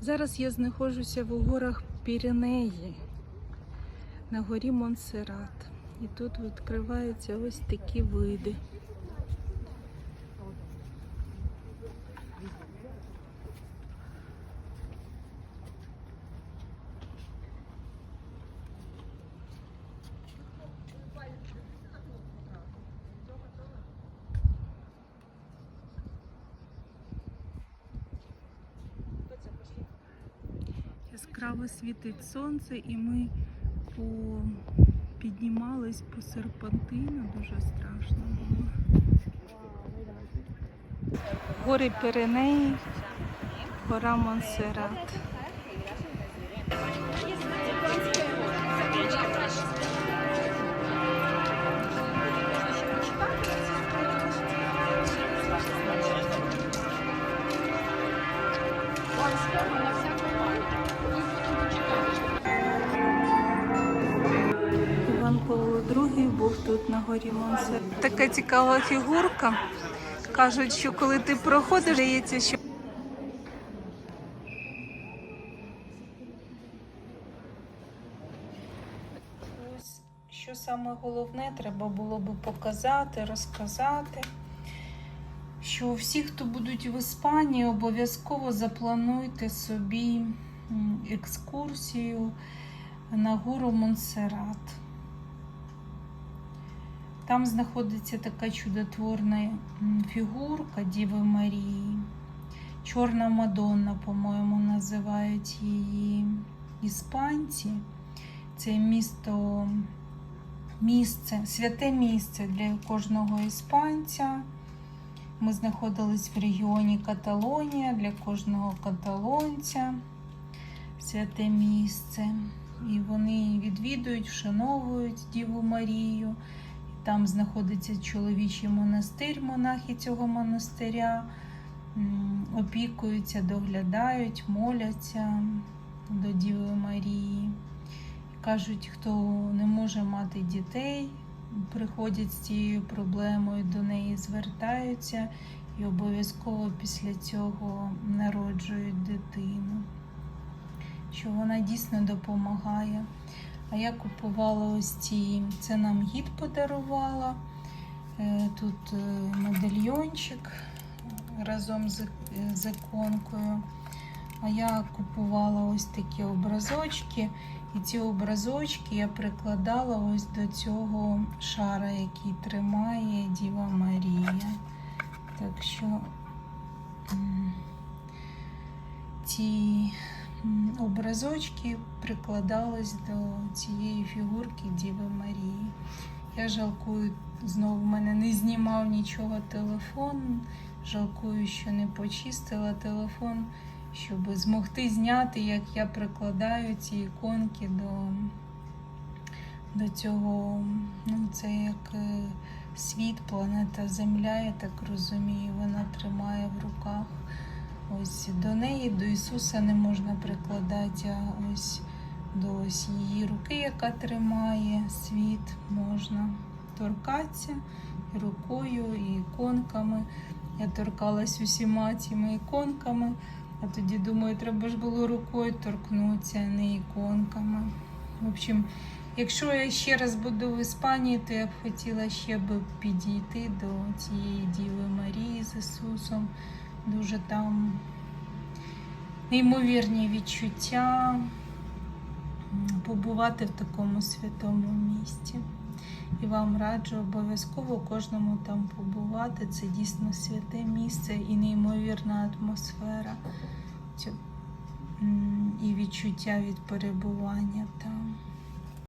Зараз я знаходжуся в горах Піренеї на горі Монсерат. І тут відкриваються ось такі види. Яскраво світить сонце, і ми по... піднімались по серпантину, дуже страшно було. Гори Піренеї, гора Монсерат. Іван Павло II був тут на горі Монсерат. Така цікава фігурка. Кажуть, що коли ти проходиш, здається, що Ось що саме головне, треба було би показати, розказати. Що всі, хто будуть в Іспанії, обов'язково заплануйте собі екскурсію на гору Монсерат. Там знаходиться така чудотворна фігурка Діви Марії. Чорна Мадонна, по-моєму, називають її іспанці. Це місто, місце, святе місце для кожного іспанця. Ми знаходились в регіоні Каталонія для кожного каталонця. Святе місце. І вони відвідують, вшановують Діву Марію. Там знаходиться чоловічий монастир, монахи цього монастиря. Опікуються, доглядають, моляться до Діви Марії. Кажуть, хто не може мати дітей, приходять з цією проблемою, до неї звертаються і обов'язково після цього народжують дитину. Що вона дійсно допомагає. А я купувала ось ці, це нам гід подарувала. Е, Тут е, медальйончик разом з, з іконкою. А я купувала ось такі образочки. І ці образочки я прикладала ось до цього шара, який тримає Діва Марія. Так що ці образочки прикладались до цієї фігурки Діви Марії. Я жалкую, знову в мене не знімав нічого телефон. Жалкую, що не почистила телефон щоб змогти зняти, як я прикладаю ці іконки до, до цього. Ну, це як е, світ, планета Земля, я так розумію, вона тримає в руках. Ось до неї, до Ісуса не можна прикладати, а ось до ось її руки, яка тримає світ, можна торкатися рукою, і іконками. Я торкалась усіма цими іконками. А тоді думаю, треба ж було рукою торкнутися, а не іконками. В общем, якщо я ще раз буду в Іспанії, то я б хотіла ще б підійти до цієї Діви Марії з Ісусом. Дуже там неймовірні відчуття побувати в такому святому місті. І вам раджу обов'язково кожному там побувати. Це дійсно святе місце і неймовірна атмосфера і відчуття від перебування там.